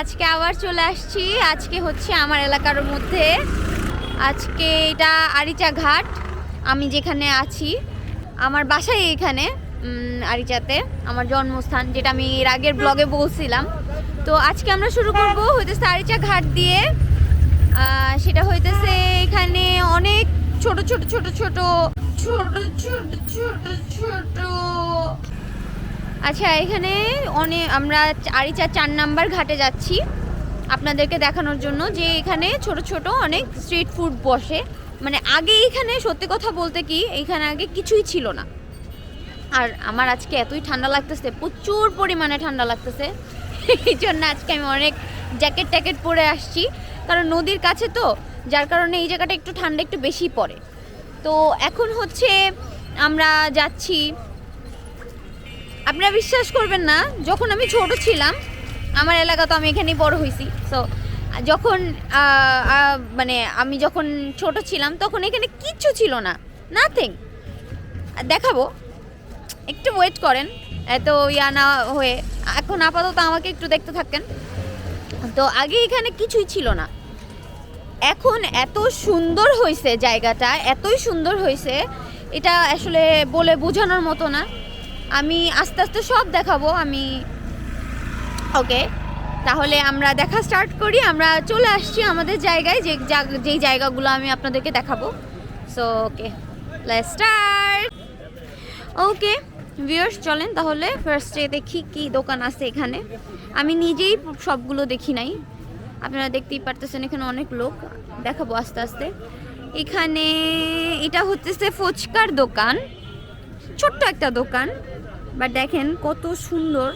আজকে আবার চলে আসছি। আজকে হচ্ছে আমার এলাকার মধ্যে। আজকে এটা আরিচা ঘাট। আমি যেখানে আছি, আমার বাসাই এখানে আরিচাতে, আমার জন্মস্থান, যেটা আমি এর আগের ব্লগে বলছিলাম। তো আজকে আমরা শুরু করব হইতেছে আরিচা ঘাট দিয়ে। সেটা হইতেছে এখানে অনেক ছোট ছোট ছোট ছোট ছোট ছোট ছোট ছোট আচ্ছা এখানে অনেক আমরা আরিচা চার নাম্বার ঘাটে যাচ্ছি। আপনাদেরকে দেখানোর জন্য যে এখানে ছোট ছোট অনেক স্ট্রিট ফুড বসে। মানে আগে এখানে সত্যি কথা বলতে কি, এখানে আগে কিছুই ছিল না। আর আমার আজকে এতই ঠান্ডা লাগতেছে, প্রচুর পরিমাণে ঠান্ডা লাগতেছে। এই জন্য আজকে আমি অনেক জ্যাকেট ট্যাকেট পরে আসছি। কারণ নদীর কাছে তো, যার কারণে এই জায়গাটা একটু ঠান্ডা একটু বেশি পড়ে। তো এখন হচ্ছে আমরা যাচ্ছি আপনারা বিশ্বাস করবেন না, যখন আমি ছোট ছিলাম, আমার এলাকা তো আমি এখানেই বড় হয়েছি সো যখন মানে আমি যখন ছোট ছিলাম, তখন এখানে কিচ্ছু ছিল না। নাথিং দেখাবো। একটু ওয়েট করেন। এত ইয়া না হয়ে, এখন আপাতত আমাকে একটু দেখতে থাকেন। তো আগে এখানে কিছুই ছিল না। এখন এত সুন্দর হয়েছে জায়গাটা, এতই সুন্দর হয়েছে এটা আসলে বলে বোঝানোর মতো না। আমি আস্তে আস্তে সব দেখাবো, আমি ওকে, তাহলে আমরা দেখা স্টার্ট করি, আমরা চলে আসছি আমাদের জায়গায়, যে যেই জায়গাগুলো আমি আপনাদেরকে দেখাবো। So okay start okay viewers চলেন তাহলে ফার্স্টে দেখি কি দোকান আছে এখানে। আমি নিজেই সবগুলো দেখি নাই। আপনারা দেখতেই পারতেছেন, এখানে অনেক লোক। দেখাবো আস্তে আস্তে। এখানে, এটা হচ্ছে ফুচকার দোকান। ছোট্ট একটা দোকান। বাট দেখেন কত সুন্দর।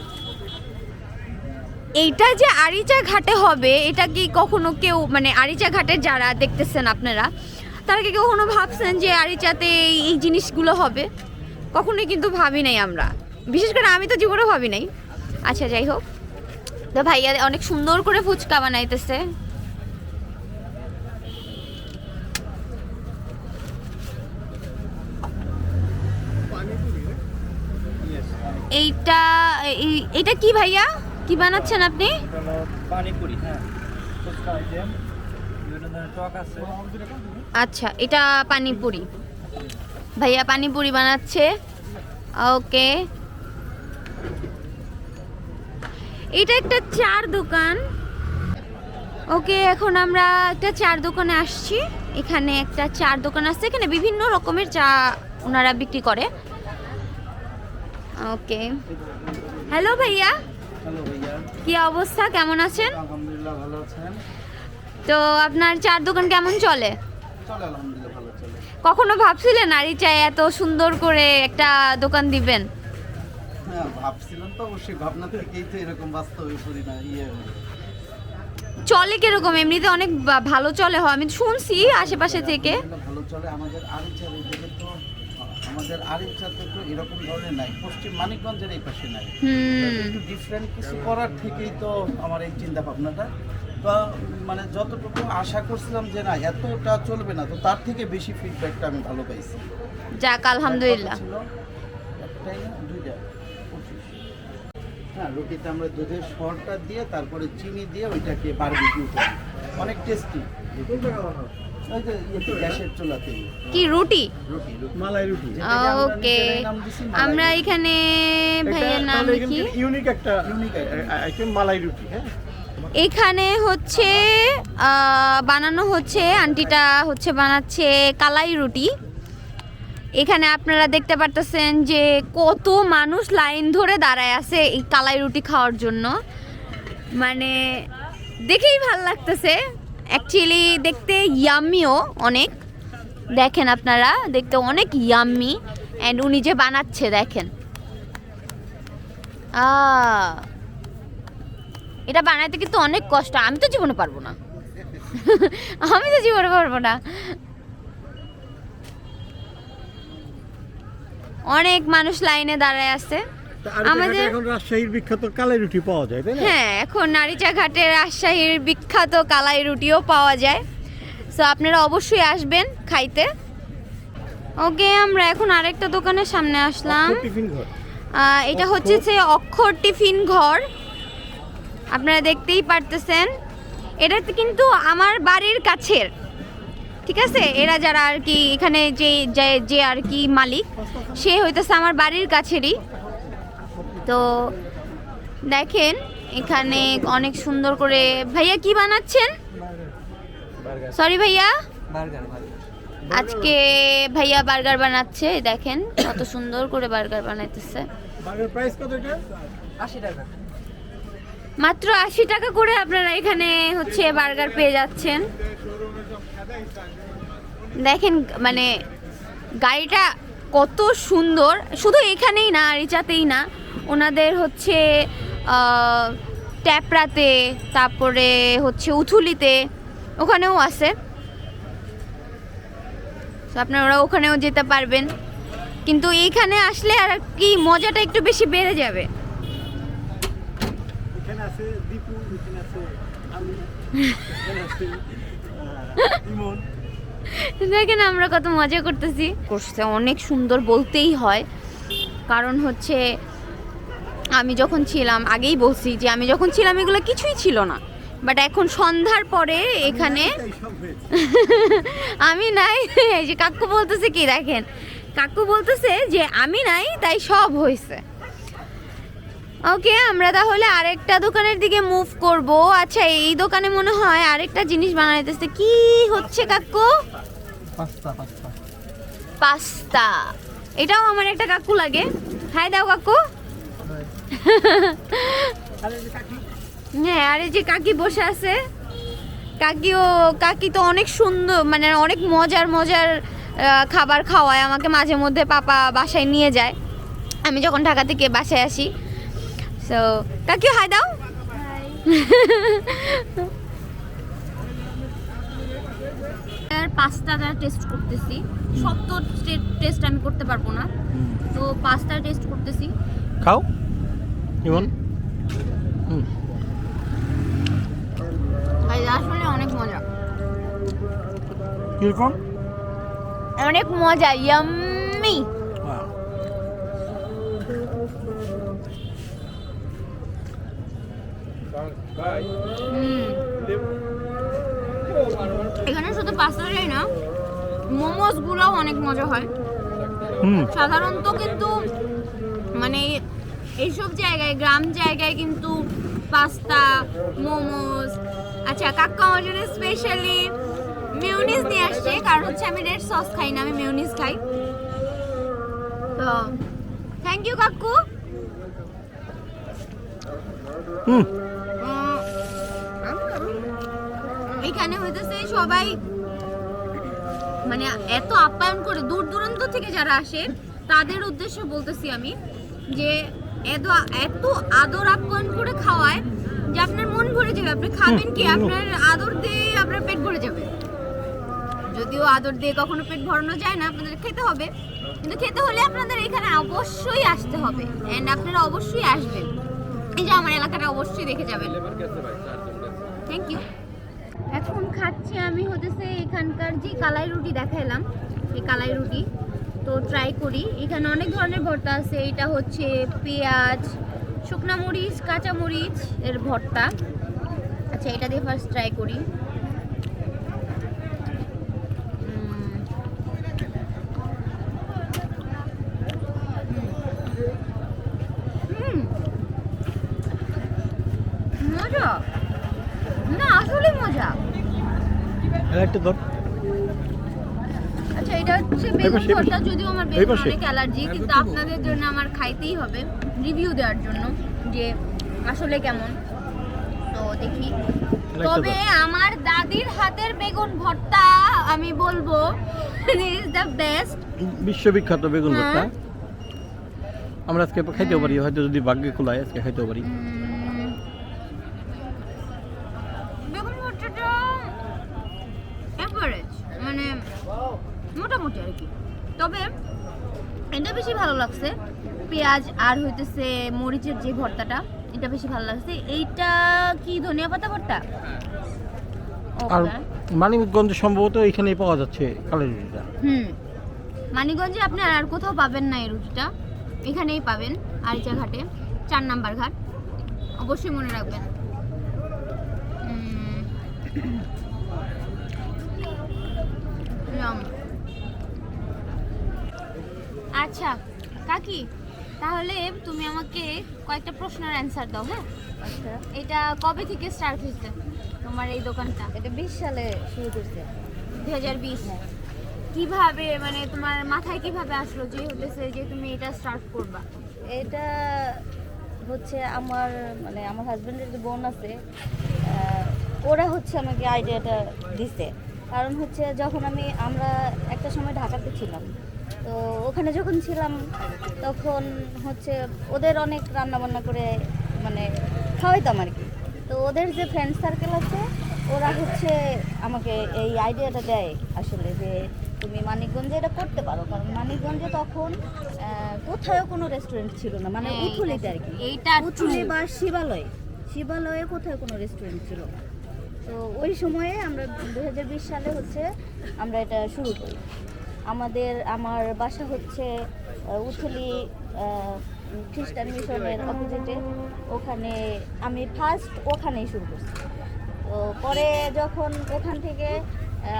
এইটা যে আরিচা ঘাটে হবে, এটা কি কখনো কেউ মানে আরিচা ঘাটে যারা দেখতেছেন আপনারা, তারা কি কখনো ভাবছেন যে আরিচাতে এই- এই জিনিসগুলো হবে? কখনোই কিন্তু ভাবি নাই আমরা। বিশেষ করে আমি তো জীবনে ভাবি নাই। আচ্ছা যাই হোক। তো ভাইয়া অনেক সুন্দর করে ফুচকা বানাইতেছে। এইটা এই- এইটা কি ভাইয়া? কি বানাচ্ছেন আপনি? এটা হ্যাঁ। আচ্ছা এটা পানিপুরি। ভাইয়া পানিপুরি বানাচ্ছে। ওকে। এটা একটা চার দোকান। ওকে এখন আমরা একটা চার দোকানে আসছি। এখানে একটা চার দোকান আছে। এখানে বিভিন্ন রকমের চা ওনারা বিক্রি করে। ওকে হ্যালো ভাইয়া কি অবস্থা কেমন আছেন আলহামদুলিল্লাহ ভালো আছেন তো আপনার চার দোকান কেমন চলে চলে আলহামদুলিল্লাহ ভালো চলে কখনো ভাবছিলেন নারী চাই এত সুন্দর করে একটা দোকান দিবেন ভাবছিলাম তো অবশ্যই ভাবনা থেকেই তো এরকম বাস্তবে ইয়ে। চলে কীরকম? এমনিতে অনেক ভালো চলে হয়। আমি শুনছি আশেপাশে থেকে। ভালো চলে আমাদের আমাদের আরিচাতে তো এরকম ধরনের নাই। পশ্চিম মানিকগঞ্জের এই পাশে নাই। একটু ডিফারেন্ট কিছু করার থেকেই তো আমার এই চিন্তা ভাবনাটা তো মানে যতটুকু আশা করছিলাম যে না এতটা চলবে না তো তার থেকে বেশি ফিডব্যাকটা আমি ভালো পাইছি। যাক আলহামদুলিল্লাহ। একটাই না দুইটা হ্যাঁ রুটিতে আমরা দুধের সরটা দিয়ে তারপরে চিনি দিয়ে ওইটাকে বারবিকিউ করি। অনেক টেস্টি ওই যে ইয়েতে গ্যাসের চুলাতে কি? রুটি? ওকে। আমরা এখানে ভাইয়ের নাম কি ইউনিক একটা আইটেম মালাই রুটি হ্যাঁ? এখানে হচ্ছে বানানো হচ্ছে আন্টিটা হচ্ছে বানাচ্ছে কালাই রুটি। এখানে আপনারা দেখতে পারতেছেন যে কত মানুষ লাইন ধরে দাঁড়ায় আছে এই কালাই রুটি খাওয়ার জন্য। মানে দেখেই ভালো লাগতেছে। অ্যাকচুয়ালি দেখতে ইয়াম্মিও অনেক। দেখেন আপনারা, দেখতে অনেক ইয়াম্মি অ্যান্ড উনি যে বানাচ্ছে, দেখেন। এটা বানাইতে কিন্তু অনেক কষ্ট। আমি তো জীবনে পারব না। আমি তো জীবনে পারব না। অনেক মানুষ লাইনে দাঁড়ায় আছে। আমাদের- এখন রাজশাহীর বিখ্যাত কালাই রুটি পাওয়া যায় তাই না? হ্যাঁ এখন নারীচা ঘাটে রাজশাহীর বিখ্যাত কালাই রুটিও পাওয়া যায়। সো আপনারা অবশ্যই আসবেন খাইতে। ওকে আমরা এখন আরেকটা দোকানের সামনে আসলাম। টিফিন ঘর। এটা হচ্ছে যে অক্ষর টিফিন ঘর। আপনারা দেখতেই পারতেছেন। এটা কিন্তু আমার বাড়ির কাছের। ঠিক আছে? এরা যারা আর কি এখানে যে যে- যে আর কি মালিক সে হইতেছে আমার বাড়ির কাছেরই। তো দেখেন এখানে অনেক সুন্দর করে ভাইয়া কি বানাচ্ছেন? সরি ভাইয়া। আজকে ভাইয়া বার্গার বানাচ্ছে দেখেন কত সুন্দর করে বার্গার বানাইতেছে। মাত্র আশি টাকা করে আপনারা এখানে হচ্ছে বার্গার পেয়ে যাচ্ছেন। দেখেন মানে গাড়িটা কত সুন্দর। শুধু এখানেই না রিচাতেই না। ওনাদের হচ্ছে আহ, ট্যাপরাতে তারপরে হচ্ছে উথুলিতে ওখানেও আছে। তো আপনারা ওখানেও যেতে পারবেন। কিন্তু এইখানে আসলে আর কি মজাটা একটু বেশি বেড়ে যাবে। দেখেন আমরা কত মজা করতেছি। করছে অনেক সুন্দর বলতেই হয়। কারণ হচ্ছে আমি যখন ছিলাম আগেই বলছি যে আমি যখন ছিলাম এগুলো কিছুই ছিল না। বাট এখন সন্ধ্যার পরে এখানে আমি নাই। যে কাকু বলতেছে কি দেখেন? কাকু বলতেছে যে আমি নাই তাই সব হয়েছে ওকে আমরা তাহলে আরেকটা দোকানের দিকে মুভ করব। আচ্ছা এই দোকানে মনে হয় আরেকটা জিনিস বানাইতেছে। কি হচ্ছে কাকু? পাস্তা। এটাও আমার একটা কাকু লাগে। হাই দাও কাকু। হ্যাঁ আরে যে কাকি বসে আছে কাকিও কাকি তো অনেক সুন্দর মানে অনেক মজার মজার খাবার খাওয়ায় আমাকে মাঝে মধ্যে পাপা বাসায় নিয়ে যায়। আমি যখন ঢাকা থেকে বাসায় আসি। সো কাকিও হাই দাও। আর পাস্তাটা টেস্ট করতেছি। সব তো টেস্ট আমি করতে পারব না। তো পাস্তা টেস্ট করতেছি। খাও। ইমন? আসলে অনেক মজা। কীরকম? অনেক মজা ইয়াম্মি। এখানে শুধু পাস্তাটাই না মোমোস গুলোও অনেক মজা হয়। সাধারণত কিন্তু মানে এইসব জায়গায় গ্রাম জায়গায় কিন্তু পাস্তা মোমোস। আচ্ছা কাকা আমার জন্য স্পেশালি মিউনিস নিয়ে আসছে কারণ হচ্ছে আমি রেড সস খাই না আমি মিউনিস খাই। তো থ্যাংক ইউ কাকু। এখানে হইতেছে সবাই মানে এত আপ্যায়ন করে দূর দূরান্ত থেকে যারা আসে তাদের উদ্দেশ্যে বলতেছি আমি যে এত এত আদর আপ্যায়ন করে খাওয়ায় যে আপনার মন ভরে যাবে। আপনি খাবেন কি? আপনার আদর দিয়ে আপনার পেট ভরে যাবে। যদিও আদর দিয়ে কখনো পেট ভরানো যায় না আপনাদের খেতে হবে। কিন্তু খেতে হলে আপনাদের এখানে অবশ্যই আসতে হবে। এন্ড আপনারা অবশ্যই আসবেন। এই যে আমার এলাকাটা অবশ্যই দেখে যাবেন। থ্যাংক ইউ এখন খাচ্ছি আমি হতেছে এখানকার যে কালাই রুটি দেখাইলাম এই কালাই রুটি। তো ট্রাই করি। এখানে অনেক ধরনের ভর্তা আছে। এটা হচ্ছে পেঁয়াজ, শুকনা মরিচ, কাঁচা মরিচ এর ভর্তা। আচ্ছা এটা দিয়ে ফার্স্ট ট্রাই করি। মজা। না আসলে মজা। একটা ভর্তা যদিও আমার পাশে। অনেক অ্যালার্জি কিন্তু আপনাদের জন্য আমার খাইতেই হবে। রিভিউ দেওয়ার জন্য যে আসলে কেমন। তো দেখি। তবে আমার দাদির হাতের বেগুন ভর্তা আমি বলব ইজ দ্য বেস্ট বিশ্ববিখ্যাত বেগুন হ্যাঁ। ভর্তা। আমরা আজকে খাইতেও পারি হয়তো যদি ভাগ্যে খোলায় আজকে খাইতেও পারি বেগুন ভর্তাটা এভারেজ মানে মোটামুটি আর কি। তবে এটা বেশি ভালো লাগছে। পেঁয়াজ আর হইতেছে মরিচের যে ভর্তাটা এটা বেশি ভালো লাগছে। এইটা কি ধনিয়া পাতা ভর্তা? আর মানিকগঞ্জে সম্ভবত এখানেই পাওয়া যাচ্ছে কালাই রুটিটা। হুম। মানিকগঞ্জে আপনি আর কোথাও পাবেন না এই রুটিটা। এখানেই পাবেন আরিচা ঘাটে চার নাম্বার ঘাট। অবশ্যই মনে রাখবেন। Yum. আচ্ছা কাকি তাহলে তুমি আমাকে কয়েকটা প্রশ্নের অ্যান্সার দাও হ্যাঁ? আচ্ছা। এটা কবে থেকে স্টার্ট হয়েছে তোমার এই দোকানটা? এটা বিশ সালে শুরু করছে। দু হাজার বিশ। কীভাবে মানে তোমার মাথায় কীভাবে আসলো যে হতেছে যে তুমি এটা স্টার্ট করবা? এটা হচ্ছে আমার মানে আমার হাজব্যান্ডের যে বোন আছে ওরা হচ্ছে আমাকে আইডিয়াটা দিছে। কারণ হচ্ছে যখন আমি আমরা একটা সময় ঢাকাতে ছিলাম তো ওখানে যখন ছিলাম তখন হচ্ছে ওদের অনেক রান্না বান্না করে মানে খাওয়াইতাম আর কি। তো ওদের যে ফ্রেন্ড সার্কেল আছে ওরা হচ্ছে আমাকে এই আইডিয়াটা দেয় আসলে যে তুমি মানিকগঞ্জে এটা করতে পারো। কারণ মানিকগঞ্জে তখন কোথাও কোনো রেস্টুরেন্ট ছিল না। মানে হ্যাঁ, উথুলিতে আর কি। এইটা উথুলি বা শিবালয়। শিবালয়ে কোথাও কোনো রেস্টুরেন্ট ছিল না। তো ওই সময়ে আমরা দু হাজার বিশ সালে হচ্ছে আমরা এটা শুরু করি। আমাদের, আমার বাসা হচ্ছে উথুলি খ্রিস্টান মিশনের অপোজিটে ওখানে আমি ফার্স্ট ওখানেই শুরু করছি। তো পরে যখন ওখান থেকে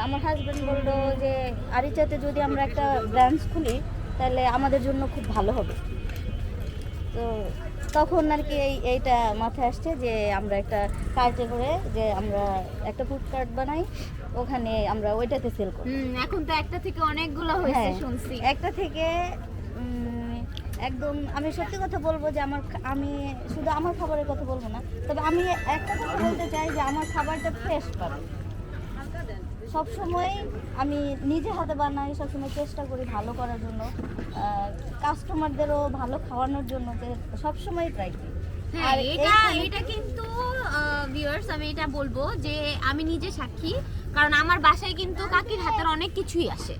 আমার হাজব্যান্ড বলল যে, আরিচাতে যদি আমরা একটা ব্রাঞ্চ খুলি, তাহলে আমাদের জন্য খুব ভালো হবে। তো তখন আর কি এই, এইটা মাথায় আসছে যে, আমরা একটা কার্টে করে যে, আমরা একটা ফুড কার্ট বানাই। ওখানে আমরা ওইটাতে সেল করি। এখন তো একটা থেকে অনেকগুলো হয়েছে হ্যাঁ, শুনছি। একটা থেকে একদম আমি সত্যি কথা বলব যে আমার আমি শুধু আমার খাবারের কথা বলব না তবে আমি একটা কথা বলতে চাই যে আমার খাবারটা ফ্রেশ পাবে। সবসময় আমি নিজে হাতে বানাই সবসময় চেষ্টা করি ভালো করার জন্য। কাস্টমারদেরও ভালো খাওয়ানোর জন্য সবসময় ট্রাই করি। হ্যাঁ আর এটা এটা কিন্তু ভিউয়ার্স আমি এটা বলব যে আমি নিজে সাক্ষী, কারণ আমার বাসায় কিন্তু কাকির হাতের অনেক কিছুই আসে।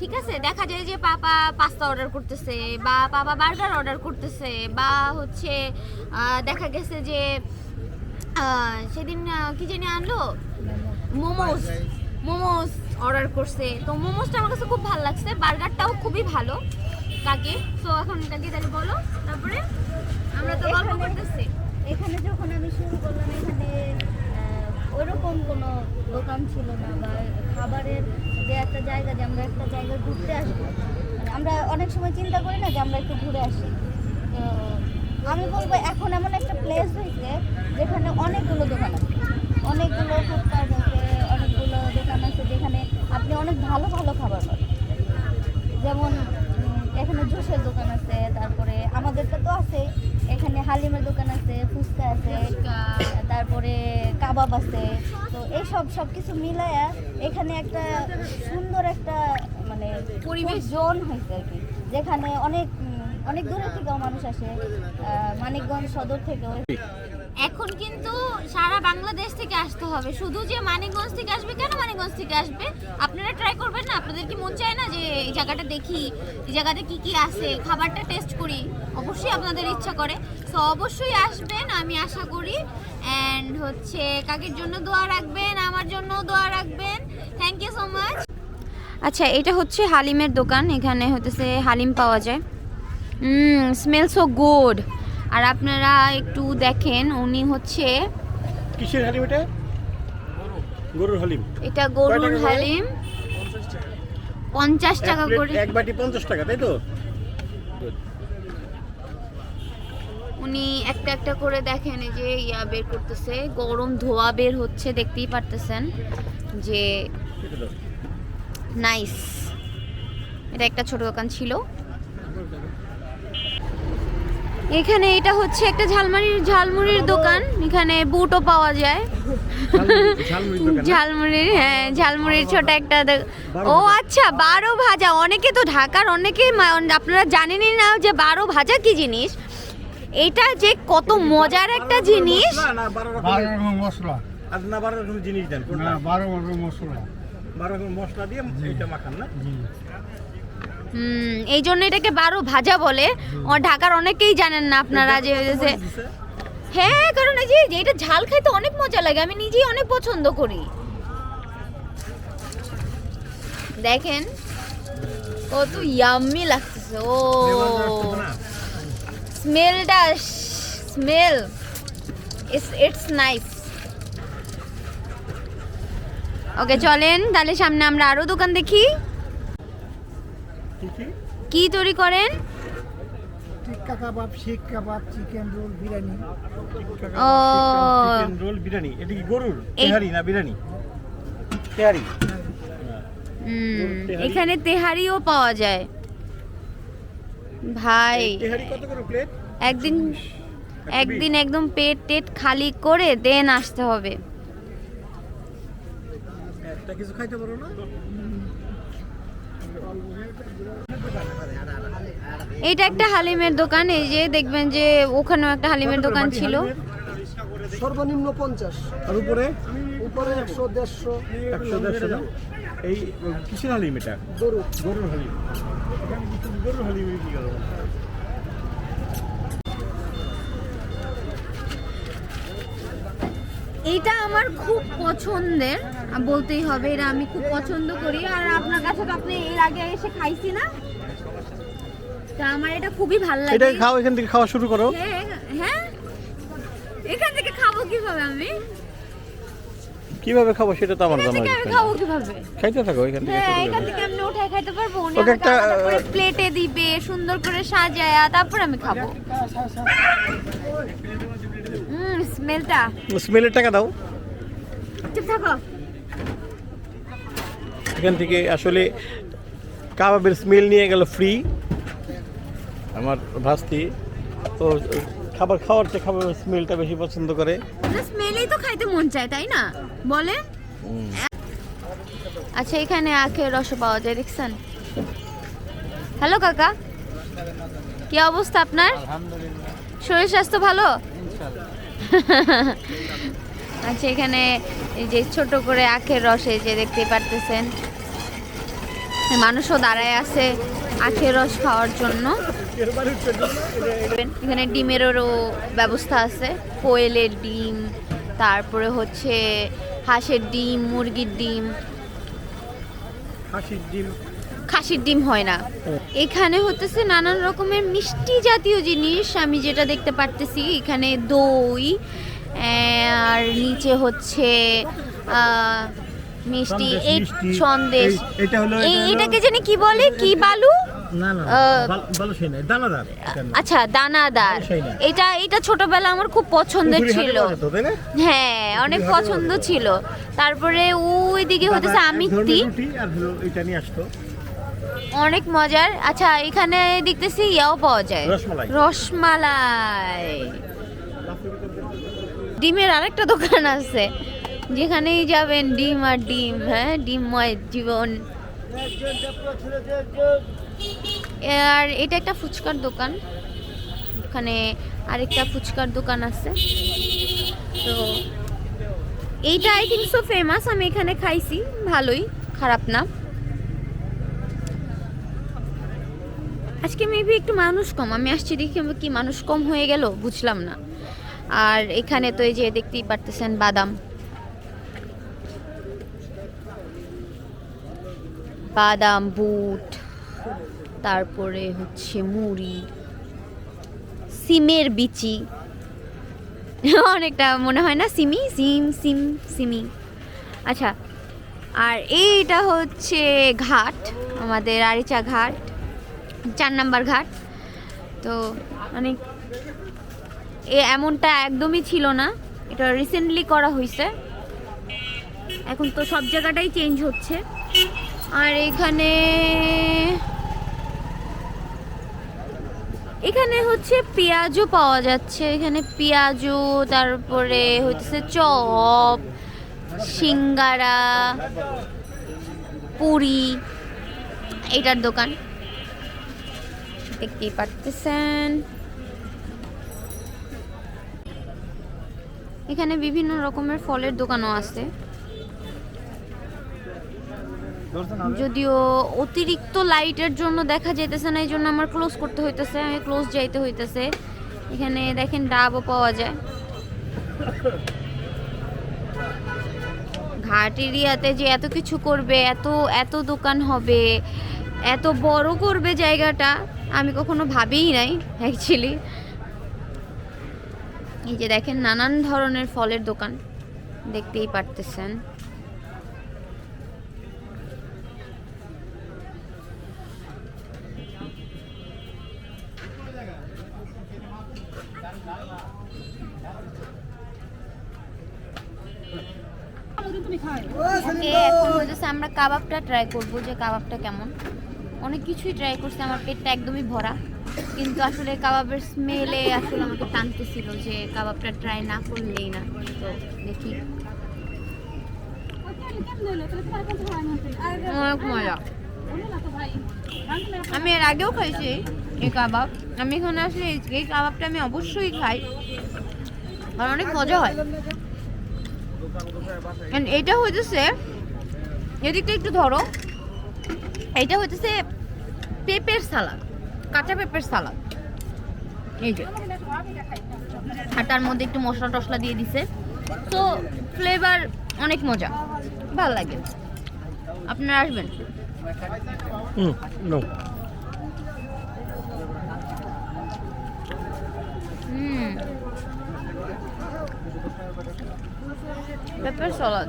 ঠিক আছে? দেখা যায় যে পাপা পাস্তা অর্ডার করতেছে, বা পাপা বার্গার অর্ডার করতেছে, বা হচ্ছে দেখা গেছে যে সেদিন কি জানি আনলো? মোমোস। মোমোস অর্ডার করছে। তো মোমোসটা আমার কাছে খুব ভালো লাগছে। বার্গারটাও খুবই ভালো কাকে তো এখন কাকে তাহলে বলো, তারপরে আমরা তো গল্প করতেছি। এখানে যখন আমি শুরু করলাম, এখানে ওরকম কোনো দোকান ছিল না বা খাবারের যে একটা জায়গা, যে আমরা একটা জায়গায় ঘুরতে আসব মানে আমরা অনেক সময় চিন্তা করি না যে আমরা একটু ঘুরে আসি। তো আমি বলব, এখন এমন একটা প্লেস হয়েছে যেখানে অনেকগুলো দোকান আছে। অনেকগুলো ফুটপাথ আছে অনেকগুলো দোকান আছে যেখানে আপনি অনেক ভালো ভালো খাবার পাবেন। যেমন এখানে জুসের দোকান আছে, তারপরে আমাদেরটা তো আছে এখানে হালিমের দোকান আছে ফুচকা আছে তারপরে কাবাব আছে। তো এইসব সব সব কিছু মিলায়া এখানে একটা সুন্দর একটা মানে পরিবেশ। জোন হয়েছে আর কি। যেখানে অনেক অনেক দূরের থেকেও মানুষ আসে। আহ, মানিকগঞ্জ সদর থেকেও। এখন কিন্তু সারা বাংলাদেশ থেকে আসতে হবে। শুধু যে মানিকগঞ্জ থেকে আসবে, কেন মানিকগঞ্জ থেকে আসবে? আপনারা ট্রাই করবেন না? আপনাদের কি মন চায় না যে এই জায়গাটা দেখি? এই জায়গাতে কি কি আছে? খাবারটা টেস্ট করি। অবশ্যই আপনাদের ইচ্ছা করে। সো অবশ্যই আসবেন, আমি আশা করি। অ্যান্ড হচ্ছে, কাকির জন্য দোয়া রাখবেন, আমার জন্য দোয়া রাখবেন। থ্যাংক ইউ সো মাচ আচ্ছা এটা হচ্ছে হালিমের দোকান। এখানে হতেছে হালিম পাওয়া যায়। স্মেল সো গুড আর আপনারা একটু দেখেন উনি হচ্ছে কিসের হালিম এটা? গরুর হালিম। এটা গরুর? হালিম? পঞ্চাশ টাকা করে। এক বাটি পঞ্চাশ টাকা তাই তো? উনি একটা একটা করে দেখেন এই যে ইয়া বের করতেছে গরম ধোয়া বের হচ্ছে দেখতেই পারতেছেন যে নাইস। এটা একটা ছোট দোকান ছিল। এখানে এটা হচ্ছে একটা ঝালমারির ঝালমুড়ির দোকান। এখানে বুটও পাওয়া যায়। ঝালমুড়ির? ঝালমুড়ির হ্যাঁ ঝালমুড়ির ছোট একটা ও আচ্ছা বারো ভাজা। অনেকে তো ঢাকার অনেকে আপনারা জানেনই না যে বারো ভাজা কি জিনিস? এটা যে কত মজার একটা জিনিস। মশলা আর না বারো জিনিস দেন না বারো রকম মশলা। বারো রকমের মশলা দিয়ে এটা মাখান না? জি। হুম এই জন্য এটাকে বারো ভাজা বলে। ঢাকার অনেকেই জানেন না আপনারা যে? হ্যাঁ কারণ এই যে এটা ঝাল খাইতে অনেক মজা লাগে আমি নিজেই অনেক পছন্দ করি। দেখেন কত ইয়াম্মি লাগতেছে ও? স্মেলটা smell it's it's nice okay চলেন তাহলে সামনে আমরা আরও দোকান দেখি। কি কি তৈরি করেন? Tikka kebab seekh kebab chicken roll biryani. ও। Chicken roll biryani. এটা কি গরুর? তেহারি না বিরিয়ানি? তেয়ারি এখানে তেহারিও পাওয়া যায়। ভাই। তেহারি কত করে প্লেট? একদিন একদিন একদম পেট টেট খালি করে দেন আসতে হবে। একটা কিছু খাইতে পারো না? এইটা একটা হালিমের দোকান এই যে দেখবেন যে ওখানেও একটা হালিমের দোকান ছিল। সর্বনিম্ন পঞ্চাশ। আর উপরে? উপরে একশো দেড়শো। একশো দেড়শো না? এই কিসের হালিম এটা? গরু গরুর হালিম। গরুর হালিম কি এইটা আমার খুব পছন্দের। বলতেই হবে এটা আমি খুব পছন্দ করি। আর আপনার কাছে তো আপনি এর আগে এসে খাইছি না? তা আমার এটা খুবই ভালো লাগে। এটাই খাও এখান থেকে খাওয়া শুরু করো। হ্যাঁ হ্যাঁ? এখান থেকে খাব কীভাবে আমি? কীভাবে খাব সেটা তো আমার জানা আছে। খাব কীভাবে? খাইতে থাকো এখান থেকে হ্যাঁ এখান থেকে। আমি উঠায় খাইতে পারব? উনি ওকে একটা, প্লেটে দিবে সুন্দর করে সাজায়া তারপর আমি খাব। হুম স্মেলটা? স্মেলের টাকা দাও। চুপ থাকো। এখান থেকে আসলে কাবাবের স্মেল নিয়ে গেল ফ্রি আমার ভাস্তি তো খাবার খাওয়ার চেয়ে খাবারের স্মেলটা বেশি পছন্দ করে। স্মেলেই তো খাইতে মন চায় তাই না? বলে আচ্ছা এখানে আখের রস পাওয়া যায় দেখছেন? হ্যালো কাকা। কি অবস্থা আপনার? শরীর স্বাস্থ্য ভালো? আচ্ছা এখানে যে ছোট করে আখের রসে যে দেখতে পারতেছেন। মানুষও দাঁড়ায় আছে আখের রস খাওয়ার জন্য। এখানে ডিমেরও ব্যবস্থা আছে, কোয়েলের ডিম, তারপরে হচ্ছে হাঁসের ডিম, মুরগির ডিম। হাসির ডিম। খাসির ডিম হয় না। এখানে হতেছে নানান রকমের মিষ্টি জাতীয় জিনিস আমি যেটা দেখতে পারতেছি। এখানে দই আর নিচে হচ্ছে মিষ্টি এই সন্দেশ। এটাকে জানি কি বলে? কি বালু। আচ্ছা দানাদার। এটা এটা ছোটবেলা আমার খুব পছন্দের ছিল? হ্যাঁ অনেক পছন্দ ছিল। তারপরে ওই দিকে হতেছে আমিত্তি। অনেক মজার। আচ্ছা এখানে দেখতেছি ইয়াও পাওয়া যায়। রসমালাই। ডিমের আরেকটা দোকান আছে যেখানেই যাবেন ডিম আর ডিম হ্যাঁ ডিমময় জীবন। আর এটা একটা ফুচকার দোকান। ওখানে আরেকটা ফুচকার দোকান আছে। তো এইটা আই থিঙ্ক সো ফেমাস আমি এখানে খাইছি ভালোই খারাপ না। আজকে মেবি একটু মানুষ কম। আমি আসছি দেখি কি মানুষ কম হয়ে গেল, বুঝলাম না। আর এখানে তো এই যে দেখতেই পারতেছেন বাদাম। বাদাম, বুট, তারপরে হচ্ছে মুড়ি, সিমের বিচি। অনেকটা মনে হয় না? সিমি? সিম সিম, সিমি। আচ্ছা আর এইটা হচ্ছে ঘাট, আমাদের আরিচা ঘাট। চার নাম্বার ঘাট। তো মানে এ এমনটা একদমই ছিল না। এটা রিসেন্টলি করা হয়েছে এখন তো সব জায়গাটাই চেঞ্জ হচ্ছে। আর এখানে এখানে হচ্ছে পেঁয়াজও পাওয়া যাচ্ছে। এখানে পেঁয়াজও, তারপরে হচ্ছে চপ, সিঙ্গারা, পুরি, এটার দোকান। দেখতেই পারতেছেন? এখানে বিভিন্ন রকমের ফলের দোকানও আছে। যদিও অতিরিক্ত লাইটের জন্য দেখা যাইতেছে না এই জন্য আমার ক্লোজ করতে হইতেছে, আমি ক্লোজ যাইতে হইতেছে। এখানে দেখেন ডাবও পাওয়া যায়। ঘাট এরিয়াতে যে এত কিছু করবে, এত এত দোকান হবে, এত বড় করবে জায়গাটা। আমি কখনো ভাবিই নাই অ্যাকচুয়ালি এই যে দেখেন নানান ধরনের ফলের দোকান দেখতেই পারতেছেন। আমরা কাবাবটা ট্রাই করব যে কাবাবটা কেমন। অনেক কিছুই ট্রাই করছি, আমার পেটটা একদমই ভরা। কিন্তু আসলে কাবাবের স্মেলে আসলে আমাকে টানতেছিল যে কাবাবটা ট্রাই না করলেই না। তো দেখি। মজা। আমি এর আগেও খাইছি এই কাবাব। আমি এখানে আসলে এই- কাবাবটা আমি অবশ্যই খাই। আর অনেক মজা হয়। এটা হইতেছে, এদিকটা একটু ধরো। এটা হইতেছে পেঁপের সালাদ কাঁচা পেঁপের সালাদ। এই যে। আর তার মধ্যে একটু মশলা টশলা দিয়ে দিছে। তো ফ্লেভার অনেক মজা ভালো লাগে। আপনারা আসবেন? পেঁপের সালাদ।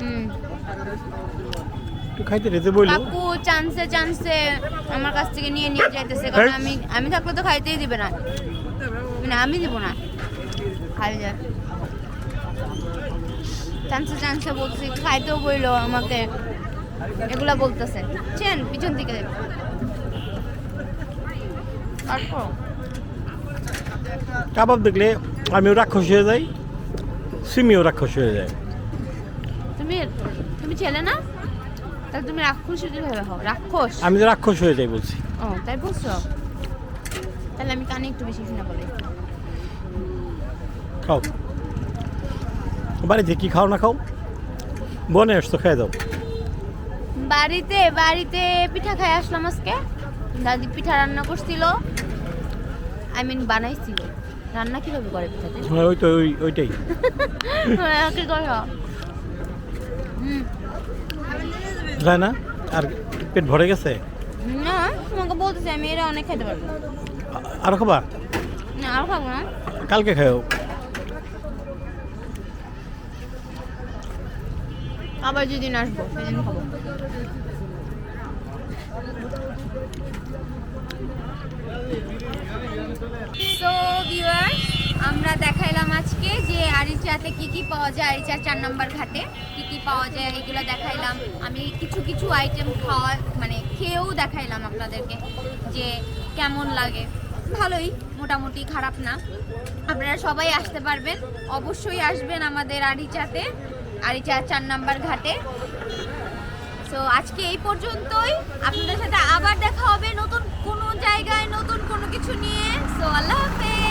হুম। একটু খাইতে রেতে বইলো। কাকু চান্সে চান্সে আমার কাছ থেকে নিয়ে নিয়ে যাইতেছে কারণ আমি আমি থাকলে তো খাইতেই দিবে না। মানে আমি দিব না। খাই যায় চান্সে চান্সে বলছি খাইতেও বইলো আমাকে। এগুলা বলতেছে। চেন পিছন দিকে তারপর কাবাব দেখলে আমিও রাক্ষস হয়ে যাই সিমিও রাক্ষস হয়ে যায়। তুমি তুমি ছেলে না? তাহলে তুমি রাক্ষস কীভাবে হও রাক্ষস? আমি তো রাক্ষস হয়ে যাই বলছি। ও তাই বলছো? তাহলে আমি কানে একটু বেশি শুনে বলি। খাও। বাড়িতে কি খাও না খাও? বনে আসতো খেয়ে দাও। বাড়িতে বাড়িতে পিঠা খাই আসলাম আজকে। দাদি পিঠা রান্না করছিল। আই মিন বানাইছিল। রান্না কীভাবে করে পিঠাতে? হ্যাঁ, ওই তো ওই ওইটাই। হ্যাঁ, কি করে। হুম। যায় না? আর পেট ভরে গেছে? না তোমাকে বলতেছি আমি এরা অনেক খেতে পারব। আরও খাবা? না আর খাব না। কালকে খাও আবার যেদিন আসব সেদিন খাব। সো ভিউয়ার্স আমরা দেখাইলাম আজকে যে আরিচাতে কি কি পাওয়া যায় আরিচা চার নম্বর ঘাটে কি কি পাওয়া যায়, এগুলো দেখাইলাম। আমি কিছু কিছু আইটেম খাওয়া মানে খেয়েও দেখাইলাম আপনাদেরকে যে কেমন লাগে। ভালোই, মোটামুটি খারাপ না। আপনারা সবাই আসতে পারবেন। অবশ্যই আসবেন আমাদের আরিচাতে, আরিচা চার নাম্বার ঘাটে। সো আজকে এই পর্যন্তই। আপনাদের সাথে আবার দেখা হবে নতুন কোনো জায়গায়, নতুন কোনো কিছু নিয়ে। সো আল্লাহ হাফেজ।